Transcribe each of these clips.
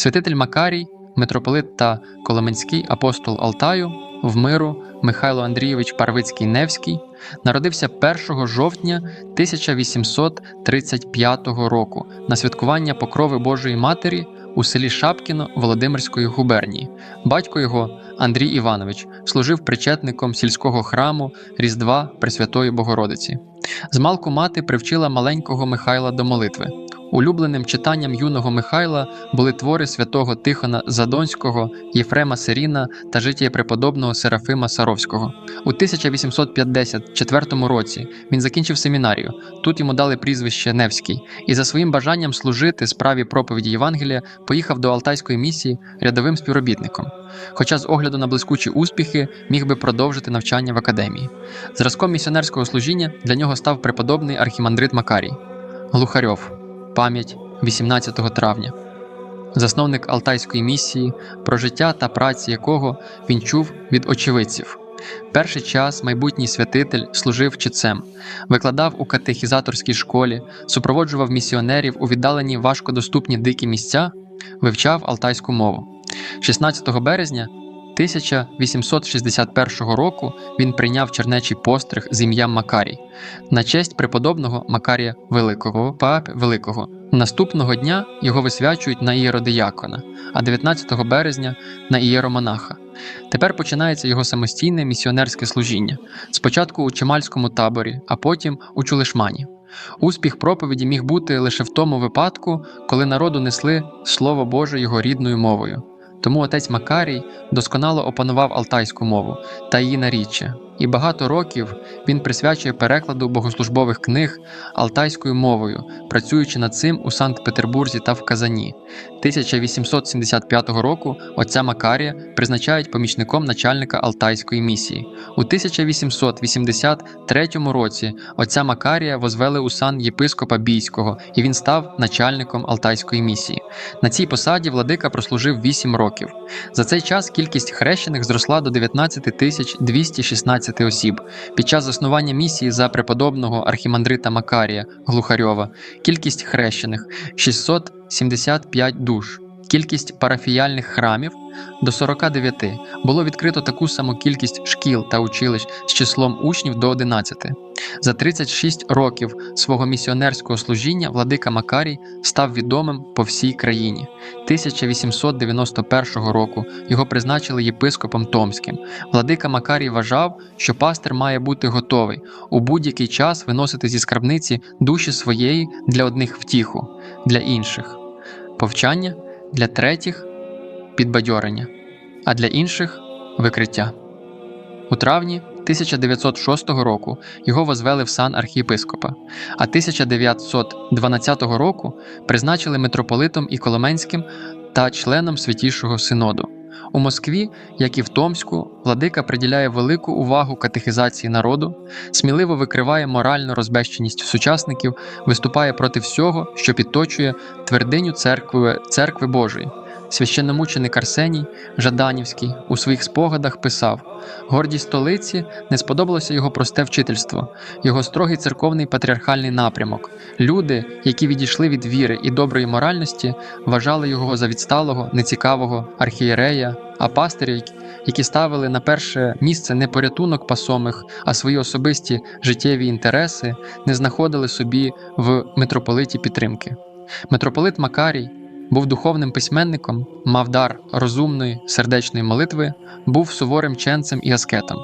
Святитель Макарій, митрополит та Коломенський апостол Алтаю в миру Михайло Андрійович Парвицький Невський народився 1 жовтня 1835 року на святкування Покрови Божої Матері у селі Шапкіно Володимирської губернії. Батько його Андрій Іванович служив причетником сільського храму Різдва Пресвятої Богородиці. Змалку мати привчила маленького Михайла до молитви. Улюбленим читанням юного Михайла були твори святого Тихона Задонського, Єфрема Сиріна та життя преподобного Серафима Саровського. У 1854 році він закінчив семінарію. Тут йому дали прізвище Невський, і за своїм бажанням служити справі проповіді Євангелія поїхав до Алтайської місії рядовим співробітником. Хоча з огляду на блискучі успіхи міг би продовжити навчання в академії. Зразком місіонерського служіння для нього став преподобний архімандрит Макарій Глухарьов. Пам'ять 18 травня. Засновник Алтайської місії, про життя та праці якого він чув від очевидців. Перший час майбутній святитель служив читцем, викладав у катехізаторській школі, супроводжував місіонерів у віддалені важкодоступні дикі місця, вивчав алтайську мову. 16 березня 1861 року він прийняв чернечий постриг з ім'ям Макарій на честь преподобного Макарія Великого, папи Великого. Наступного дня його висвячують на ієродиякона, а 19 березня на ієромонаха. Тепер починається його самостійне місіонерське служіння. Спочатку у Чемальському таборі, а потім у Чулишмані. Успіх проповіді міг бути лише в тому випадку, коли народу несли Слово Боже його рідною мовою. Тому отець Макарій досконало опанував алтайську мову та її наріччя, і багато років він присвячує перекладу богослужбових книг алтайською мовою, працюючи над цим у Санкт-Петербурзі та в Казані. 1875 року отця Макарія призначають помічником начальника Алтайської місії. У 1883 році отця Макарія возвели у сан єпископа Бійського, і він став начальником Алтайської місії. На цій посаді владика прослужив 8 років. За цей час кількість хрещених зросла до 19 216 15 осіб. Під час заснування місії за преподобного архімандрита Макарія Глухарьова, кількість хрещених 675 душ, кількість парафіяльних храмів до 49. Було відкрито таку саму кількість шкіл та училищ з числом учнів до 11. За 36 років свого місіонерського служіння владика Макарій став відомим по всій країні. 1891 року його призначили єпископом Томським. Владика Макарій вважав, що пастир має бути готовий у будь-який час виносити зі скарбниці душі своєї для одних втіху, для інших повчання, для третіх підбадьорення, а для інших викриття. У травні 1906 року його возвели в сан архієпископа, а 1912 року призначили митрополитом і Коломенським та членом Святішого Синоду. У Москві, як і в Томську, владика приділяє велику увагу катехізації народу, сміливо викриває моральну розбещеність сучасників, виступає проти всього, що підточує твердиню церкви, церкви Божої. Священномученик Арсеній Жаданівський у своїх спогадах писав: гордій столиці не сподобалося його просте вчительство, його строгий церковний патріархальний напрямок. Люди, які відійшли від віри і доброї моральності, вважали його за відсталого, нецікавого архієрея, а пастирі, які ставили на перше місце не порятунок пасомих, а свої особисті життєві інтереси, не знаходили собі в митрополиті підтримки. Митрополит Макарій був духовним письменником, мав дар розумної сердечної молитви, був суворим ченцем і аскетом.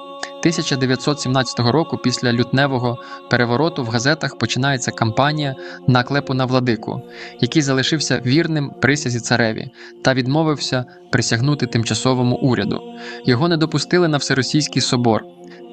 1917 року, після лютневого перевороту в газетах починається кампанія наклепу на владику, який залишився вірним присязі цареві та відмовився присягнути тимчасовому уряду. Його не допустили на Всеросійський собор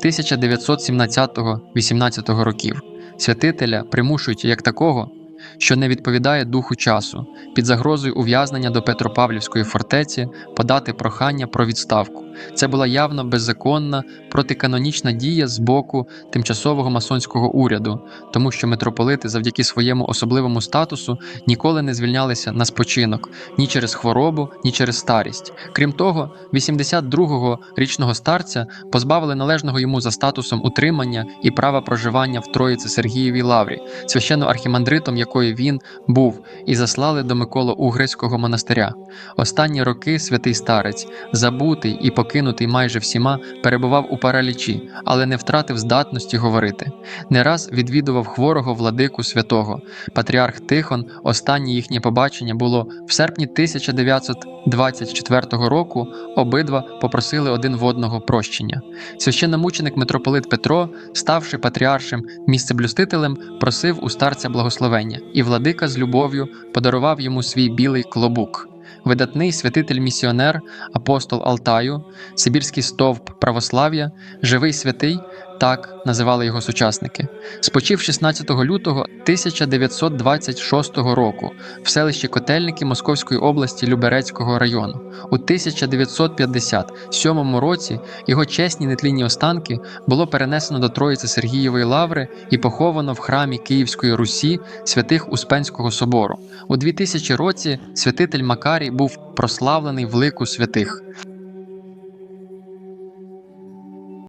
1917-18 років. Святителя примушують як такого що не відповідає духу часу, під загрозою ув'язнення до Петропавлівської фортеці подати прохання про відставку. Це була явно беззаконна протиканонічна дія з боку тимчасового масонського уряду, тому що митрополити завдяки своєму особливому статусу ніколи не звільнялися на спочинок ні через хворобу, ні через старість. Крім того, 82-го річного старця позбавили належного йому за статусом утримання і права проживання в Троїці Сергієвій лаврі, священно архімандритом якої він був, і заслали до Миколо-Угрицького монастиря. Останні роки святий старець, забутий і покинутий майже всіма, перебував у паралічі, але не втратив здатності говорити. Не раз відвідував хворого владику святого. Патріарх Тихон, останнє їхнє побачення було в серпні 1924 року. Обидва попросили один в одного прощення. Священномученик митрополит Петро, ставши патріаршим місцеблюстителем, просив у старця благословення, і владика з любов'ю подарував йому свій білий клобук. Видатний святитель-місіонер, апостол Алтаю, Сибірський стовп православ'я, живий святий, так називали його сучасники. Спочив 16 лютого 1926 року в селищі Котельники Московської області Люберецького району. У 1957 році його чесні нетлінні останки було перенесено до Троїці Сергієвої лаври і поховано в храмі Київської Русі святих Успенського собору. У 2000 році святитель Макарій був прославлений в лику святих.